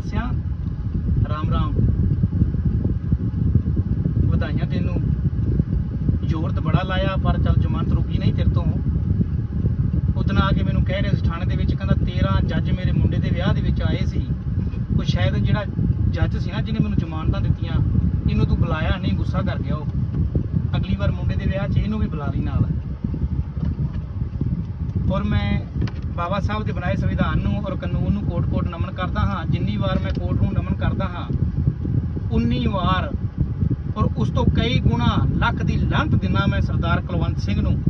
ਕੁਲਵੰਤ ਸਿਆ ਰਾਮ ਰਾਮ। ਵਧਾਈਆਂ ਤੈਨੂੰ। ਜ਼ੋਰ ਤਾਂ ਬੜਾ ਲਾਇਆ, ਪਰ ਚੱਲ ਜ਼ਮਾਨਤ ਰੁਕੀ ਨਹੀਂ ਤੇਰੇ ਤੋਂ। ਉਦਣ ਆ ਕੇ ਮੈਨੂੰ ਕਹਿ ਰਿਹਾ ਸੀ, ਥਾਣੇ ਦੇ ਵਿੱਚ, ਕਹਿੰਦਾ 13 ਜੱਜ ਮੇਰੇ ਮੁੰਡੇ ਦੇ ਵਿਆਹ ਦੇ ਵਿੱਚ ਆਏ ਸੀ। ਉਹ ਸ਼ਾਇਦ ਜਿਹੜਾ ਜੱਜ ਸੀ ਨਾ, ਜਿਹਨੇ ਮੈਨੂੰ ਜ਼ਮਾਨਤਾਂ ਦਿੱਤੀਆਂ, ਇਹਨੂੰ ਤੂੰ ਬੁਲਾਇਆ ਨਹੀਂ, ਗੁੱਸਾ ਕਰ ਗਿਆ ਉਹ। ਅਗਲੀ ਵਾਰ ਮੁੰਡੇ ਦੇ ਵਿਆਹ 'ਚ ਇਹਨੂੰ ਵੀ ਬੁਲਾ ਲਈ ਨਾਲ। ਔਰ ਮੈਂ ਬਾਬਾ ਸਾਹਿਬ ਦੇ ਬਣਾਏ ਸੰਵਿਧਾਨ ਨੂੰ ਔਰ ਕਾਨੂੰਨ ਨੂੰ ਕੋਟ-ਕੋਟ ਨਮਨ ਕਰਦਾ ਹਾਂ, ਜਿੰਨੀ ਵਾਰ ਮੈਂ ਕੋਰਟ ਨੂੰ ਨਮਨ ਕਰਦਾ ਹਾਂ, ਉਨੀ ਵਾਰ। ਔਰ ਉਸ ਤੋਂ ਕਈ ਗੁਣਾ, ਲੱਖ ਦੀ ਲੰਤ ਦਿਨਾ ਮੈਂ ਸਰਦਾਰ ਕੁਲਵੰਤ ਸਿੰਘ ਨੂੰ,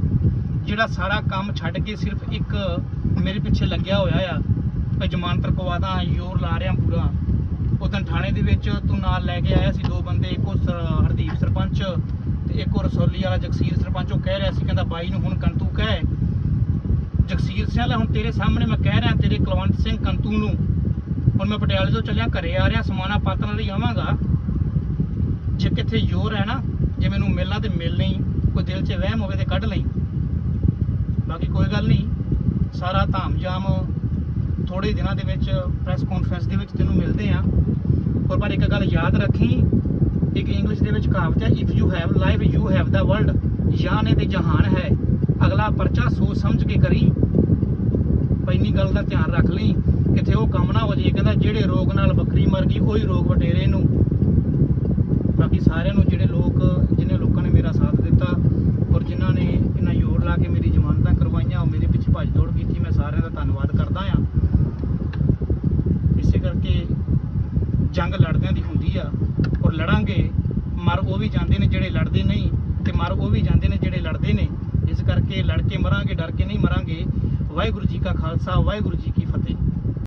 ਜਿਹੜਾ ਸਾਰਾ ਕੰਮ ਛੱਡ ਕੇ ਸਿਰਫ ਇੱਕ ਮੇਰੇ ਪਿੱਛੇ ਲੱਗਿਆ ਹੋਇਆ ਆ। ਮੈਂ ਜ਼ਮਾਨਤ ਰਕਵਾਦਾ ਯੋਰ ਲਾ ਰਿਹਾ ਪੂਰਾ। ਉਦੋਂ ਥਾਣੇ ਦੇ ਵਿੱਚ ਤੂੰ ਨਾਲ ਲੈ ਕੇ ਆਇਆ ਸੀ ਦੋ ਬੰਦੇ, ਇੱਕ ਉਹ ਸਰ- ਹਰਦੀਪ ਸਰਪੰਚ ਤੇ ਇੱਕੋ ਰਸੋਲੀ ਵਾਲਾ ਜਗਸੀਰ ਸਰਪੰਚ। ਉਹ ਕਹਿ ਰਿਹਾ ਸੀ, ਕਹਿੰਦਾ, ਬਾਈ ਨੂੰ ਹੁਣ ਕੰਤੂ ਕਹਿ। ਜਗਸੀਰ ਸਿੰਘ ਵਾਲਾ, ਹੁਣ ਤੇਰੇ ਸਾਹਮਣੇ ਮੈਂ ਕਹਿ ਰਿਹਾ, ਤੇਰੇ ਕੁਲਵੰਤ ਸਿੰਘ ਕੰਤੂ ਨੂੰ ਹੁਣ ਮੈਂ ਪਟਿਆਲੇ ਤੋਂ ਚੱਲਿਆ, ਘਰੇ ਆ ਰਿਹਾ, ਸਮਾਨਾ ਪਾਤਨ ਲਈ ਆਵਾਂਗਾ। ਜੇ ਕਿੱਥੇ ਜ਼ੋਰ ਹੈ ਨਾ, ਜੇ ਮੈਨੂੰ ਮਿਲਣਾ ਤੇ ਮਿਲ ਨਹੀਂ, ਕੋਈ ਦਿਲ 'ਚ ਵਹਿਮ ਹੋਵੇ ਤੇ ਕੱਢ ਲਈ। ਬਾਕੀ ਕੋਈ ਗੱਲ ਨਹੀਂ, ਸਾਰਾ ਧਾਮ-ਜਾਮ ਥੋੜੇ ਦਿਨਾਂ ਦੇ ਵਿੱਚ ਪ੍ਰੈਸ ਕਾਨਫਰੰਸ ਦੇ ਵਿੱਚ ਤੈਨੂੰ ਮਿਲਦੇ ਆ। ਪਰ ਪਰ ਇੱਕ ਗੱਲ ਯਾਦ ਰੱਖੀ, ਇੱਕ ਇੰਗਲਿਸ਼ ਦੇ ਵਿੱਚ ਕਹਾਵਤ ਹੈ if you have life you have the world ਜਾਨ ਤੇ ਜਹਾਨ ਹੈ। ਅਗਲਾ ਪਰਚਾ ਸੋਚ ਸਮਝ ਕੇ ਕਰੀ। ਪੈਨੀ ਗੱਲ ਦਾ ਧਿਆਨ ਰੱਖ ਲਈ, ਕਿਤੇ ਉਹ ਕੰਮ ਨਾ ਜਿਹੜੇ ਰੋਗ ਨਾਲ ਬੱਕਰੀ ਮਰ ਗਈ, ਉਹੀ ਰੋਗ ਵਟੇਰੇ ਨੂੰ। ਬਾਕੀ ਸਾਰਿਆਂ ਨੂੰ ਜਿਹੜੇ ਲੋਕ ਜਿਨ੍ਹਾਂ ਲੋਕਾਂ ਨੇ ਮੇਰਾ ਸਾਥ ਦਿੱਤਾ ਔਰ ਜਿਨ੍ਹਾਂ ਨੇ ਇਹਨਾਂ ਜ਼ੋਰ ਲਾ ਕੇ ਮੇਰੀ ਜ਼ਮਾਨਤਾਂ ਕਰਵਾਈਆਂ, ਉਹ ਮੇਰੇ ਪਿੱਛੇ ਭੱਜ ਦੌੜ ਕੀਤੀ, ਮੈਂ ਸਾਰਿਆਂ ਦਾ ਧੰਨਵਾਦ ਕਰਦਾ ਆ ਇਸੇ ਕਰਕੇ ਜੰਗ ਲੜਦਿਆਂ ਦੀ ਹੁੰਦੀ ਆ ਔਰ ਲੜਾਂਗੇ, ਮਰ ਉਹ ਵੀ ਜਾਂਦੇ ਨੇ ਜਿਹੜੇ ਲੜਦੇ ਨਹੀਂ ਤੇ ਮਰ ਉਹ ਵੀ ਜਾਂਦੇ ਨੇ ਜਿਹੜੇ ਲੜਦੇ ਨੇ। ਇਸ ਕਰਕੇ ਲੜ ਕੇ ਮਰਾਂਗੇ, ਡਰ ਕੇ ਨਹੀਂ ਮਰਾਂਗੇ। ਵਾਹਿਗੁਰੂ ਜੀ ਕਾ ਖਾਲਸਾ, ਵਾਹਿਗੁਰੂ ਜੀ ਕੀ ਫਤਿਹ।